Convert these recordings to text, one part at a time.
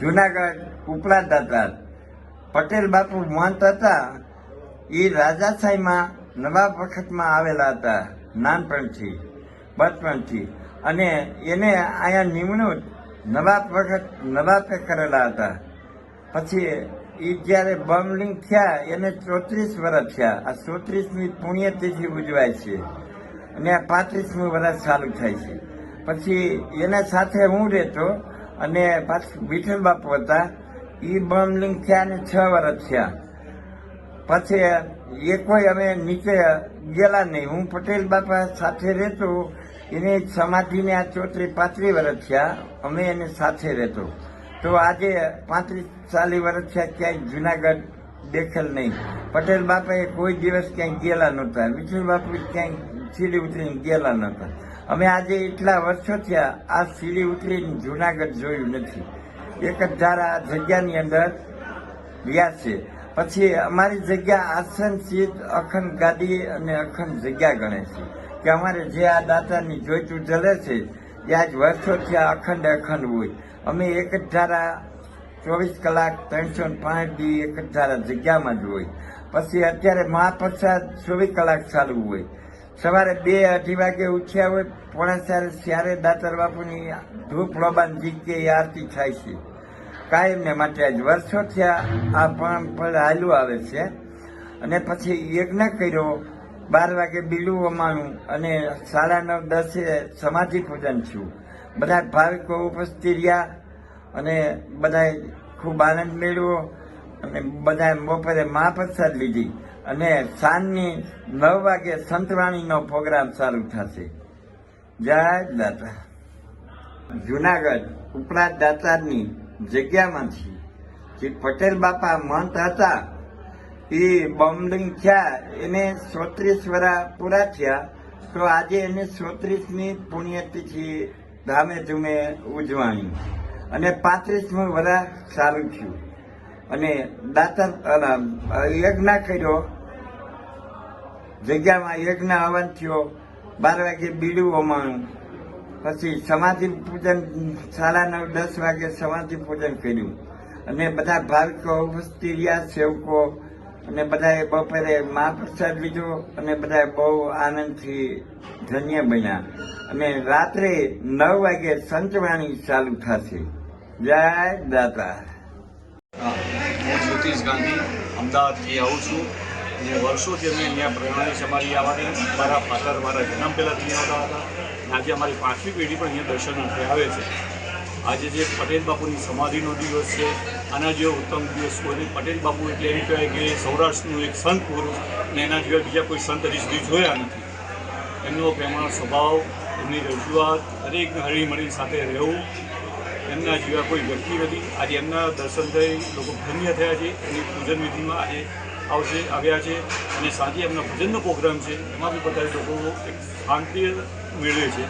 જુનાગઢ ઉપલા દાતા પટેલ બાપુ મહંત હતા. એ રાજાશાહીમાં નવાબ વખતમાં આવેલા હતા, નાનપણથી, બચપણથી. અને એને અહીંયા નિમણૂક નવાબ વખત નવાબે કરેલા હતા. પછી એ જ્યારે બમલિંગ થયા, એને ચોત્રીસ વર્ષ થયા. આ ચોત્રીસમી પુણ્યતિથિ ઉજવાય છે. અને આ પાંત્રીસમું વર્ષ ચાલુ થાય છે. પછી એના સાથે હું રહેતો અને પાછું વિઠ્ઠલ બાપુ હતા એ બમલિંગ થયા ને છ વર્ષ થયા. પછી એ કોઈ અમે નીચે ગયેલા નહીં. હું પટેલ બાપા સાથે રહેતો, એની સમાધિને આ ચોત્રી પાંત્રીસ વર્ષ થયા, અમે એને સાથે રહેતો. તો આજે પાંત્રીસ ચાલીસ વર્ષ થયા, ક્યાંય જુનાગઢ દેખેલ નહીં. પટેલ બાપાએ કોઈ દિવસ ક્યાંય ગયેલા નહોતા. વિઠ્ઠલ બાપુ ક્યાંય સીડી ઉતરીને ગયેલા નહોતા અમે આજે એટલા વર્ષો થયા આ સીડી ઉતરીને જુનાગઢ જોયું નથી. એક જ ધારા આ જગ્યાની અંદર ગયા છે. પછી અમારી જગ્યા આસન સીટ અખંડ ગાદી અને અખંડ જગ્યા ગણે છે. કે અમારે જે આ દાતાની જોઈતું જલે છે, એ આજ વર્ષોથી આ અખંડ અખંડ હોય. અમે એક જ ધારા ચોવીસ કલાક ત્રણસો પાંચ દી એક જ ધારા જગ્યામાં જ હોય. પછી અત્યારે મહાપ્રસાદ ચોવીસ કલાક ચાલુ હોય. સવારે બે અઢી વાગે ઉઠ્યા હોય, પોણા ચારે ત્યારે દાતર બાપુની ધૂપ લોબાન જીકે આરતી થાય છે. કાયમને માટે આજ વર્ષો થયા, આ પણ પણ હાલું આવે છે. અને પછી યજ્ઞ કર્યો, બાર વાગે બીલું અમાણું અને સાડા નવ દસે સમાધિ પૂજન થયું. બધા ભાવિકો ઉપસ્થિત રહ્યા અને બધાએ ખૂબ આનંદ મેળવ્યો અને બધાએ બપોરે મહાપ્રસાદ લીધી. અને સાંજની નવ વાગે સંતવાણીનો પ્રોગ્રામ ચાલુ થશે. જય દાતા. જુનાગઢ ઉપરાંત દાતારની જગ્યામાંથી જે પટેલ બાપા મંત હતા. એ બોમ્બિંગ થયા, એને ચોત્રીસ વર્ષ પૂરા થયા. તો આજે એને સોત્રીસમી પુણ્યતિથિ ધામે ધૂમે ઉજવાણી. અને પાંત્રીસમું વર્ષ ચાલુ થયું. અને દાતર અ, યજ્ઞ કર્યો. જગ્યામાં યજ્ઞ હવન થયો. બાર વાગે બીડું અમાણું પછી સમાધિ પૂજન સાડા નવ દસ વાગે સમાધિ પૂજન કર્યું. અને બધા ભાવિકો ઉપસ્થિત રહ્યા સેવકો. અને બધાએ બપોરે મહાપ્રસાદ લીધો અને બધાએ બહુ આનંદથી ધન્ય બન્યા. અને રાત્રે નવ વાગે સંતવાણી ચાલુ થશે. જય દાતા. હું જ્યોતિષ ગાંધી, અમદાવાદથી આવું છું. અને વર્ષોથી અમે અહીંયા પ્રણાલી અમારી આવવાની મારા ફાધર મારા જન્મ પહેલાંથી આવતા હતા. અને આજે અમારી પાંચમી પેઢી પણ અહીંયા દર્શનાર્થે આવે છે. આજે જે પટેલ બાપુની સમાધિનો દિવસ છે, આના જેવો ઉત્તમ દિવસ કોઈ પટેલ બાપુ એટલે એમ કહેવાય કે સૌરાષ્ટ્રનું એક સંત પુરુષ અને એના જેવા બીજા કોઈ સંત હજી જોયા નથી. એમનો પ્રેમાણ સ્વભાવ, એમની રજૂઆત, દરેકને હળીમળી સાથે રહેવું એમના જેવા કોઈ વ્યક્તિ નથી. આજે એમના દર્શન થઈ લોકો ધન્ય થયા છે. એની પૂજન વિધિમાં આજે આવશે આવ્યા છે. અને સાંજે એમના ભજનનો પ્રોગ્રામ છે. એમાં બી બધા લોકો એક શાંતિ મેળવે છે.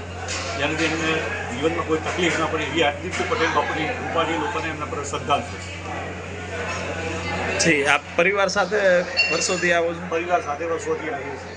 જેનાથી એમને જીવનમાં કોઈ તકલીફ ના પડે એવી આદિત્ય પટેલ બાપુની કૃપાથી લોકોને એમના પર શ્રદ્ધા છે. જી આપ પરિવાર સાથે વર્ષોથી આવો છો? પરિવાર સાથે વર્ષોથી આવીએ છીએ.